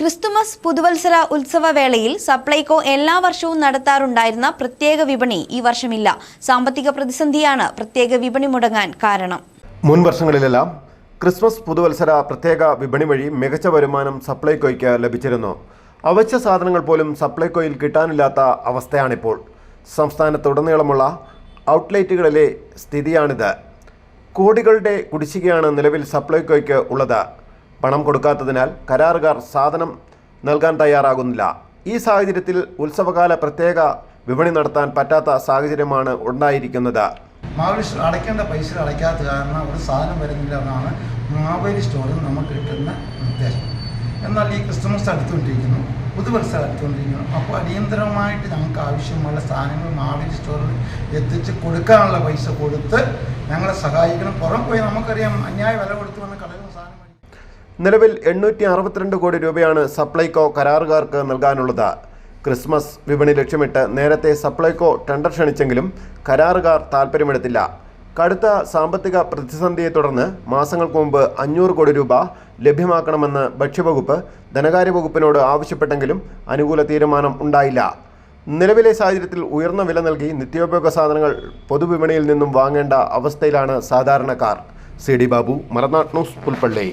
Christmas പുതുവത്സര ഉത്സവ വേളയിൽ സപ്ലൈകോ എല്ലാ വർഷവും നടത്താറുണ്ടായിരുന്ന പ്രത്യേക വിപണി ഈ വർഷമില്ല. സാമ്പത്തിക പ്രതിസന്ധിയാണ് പ്രത്യേക വിപണി മുടങ്ങാൻ കാരണം. മുൻ വർഷങ്ങളിലെല്ലാം ക്രിസ്മസ് പുതുവത്സര പ്രത്യേക വിപണി വഴി മികച്ച വരുമാനം സപ്ലൈകോയ്ക്ക് ലഭിച്ചിരുന്നു. അവശ്യ സാധനങ്ങൾ പോലും സപ്ലൈകോയിൽ കിട്ടാനില്ലാത്ത അവസ്ഥയാണിപ്പോൾ. സംസ്ഥാനത്തുടനീളമുള്ള ഔട്ട്ലെറ്റുകളിലെ സ്ഥിതിയാണിത്. കോടികളുടെ കുടിശ്ശികയാണ് നിലവിൽ സപ്ലൈകോയ്ക്ക് ഉള്ളത്. പണം കൊടുക്കാത്തതിനാൽ കരാറുകാർ സാധനം നൽകാൻ തയ്യാറാകുന്നില്ല. ഈ സാഹചര്യത്തിൽ ഉത്സവകാല പ്രത്യേക വിപണി നടത്താൻ പറ്റാത്ത സാഹചര്യമാണ് ഉണ്ടായിരിക്കുന്നത്. മാവേലി അടയ്ക്കേണ്ട പൈസ അടയ്ക്കാത്ത കാരണം ഒരു സാധനം വരുന്നില്ല എന്നാണ് മാവേലി സ്റ്റോറിൽ നമുക്ക് കിട്ടുന്ന നിർദ്ദേശം. എന്നാൽ ഈ ക്രിസ്തുമസ് അടുത്തുകൊണ്ടിരിക്കുന്നു പുതുവത്സരം അടുത്തുകൊണ്ടിരിക്കുന്നു. അപ്പോൾ അടിയന്തരമായിട്ട് നമുക്ക് ആവശ്യമുള്ള സാധനങ്ങൾ മാവേലി സ്റ്റോറിൽ എത്തിച്ച് കൊടുക്കാനുള്ള പൈസ കൊടുത്ത് ഞങ്ങളെ സഹായിക്കണം. പുറം പോയി നമുക്കറിയാം അന്യായ വില കൊടുത്തു വന്ന് കടകൾ സാധനം. നിലവിൽ എണ്ണൂറ്റി അറുപത്തിരണ്ട് കോടി രൂപയാണ് സപ്ലൈകോ കരാറുകാർക്ക് നൽകാനുള്ളത്. ക്രിസ്മസ് വിപണി ലക്ഷ്യമിട്ട് നേരത്തെ സപ്ലൈകോ ടെൻഡർ ക്ഷണിച്ചെങ്കിലും കരാറുകാർ താൽപ്പര്യമെടുത്തില്ല. കടുത്ത സാമ്പത്തിക പ്രതിസന്ധിയെ തുടർന്ന് മാസങ്ങൾക്ക് മുമ്പ് അഞ്ഞൂറ് കോടി രൂപ ലഭ്യമാക്കണമെന്ന് ഭക്ഷ്യവകുപ്പ് ധനകാര്യ വകുപ്പിനോട് ആവശ്യപ്പെട്ടെങ്കിലും അനുകൂല തീരുമാനം ഉണ്ടായില്ല. നിലവിലെ സാഹചര്യത്തിൽ ഉയർന്ന വില നൽകി നിത്യോപയോഗ സാധനങ്ങൾ പൊതുവിപണിയിൽ നിന്നും വാങ്ങേണ്ട അവസ്ഥയിലാണ് സാധാരണക്കാർ. C D Babu Malanad news Pulpally.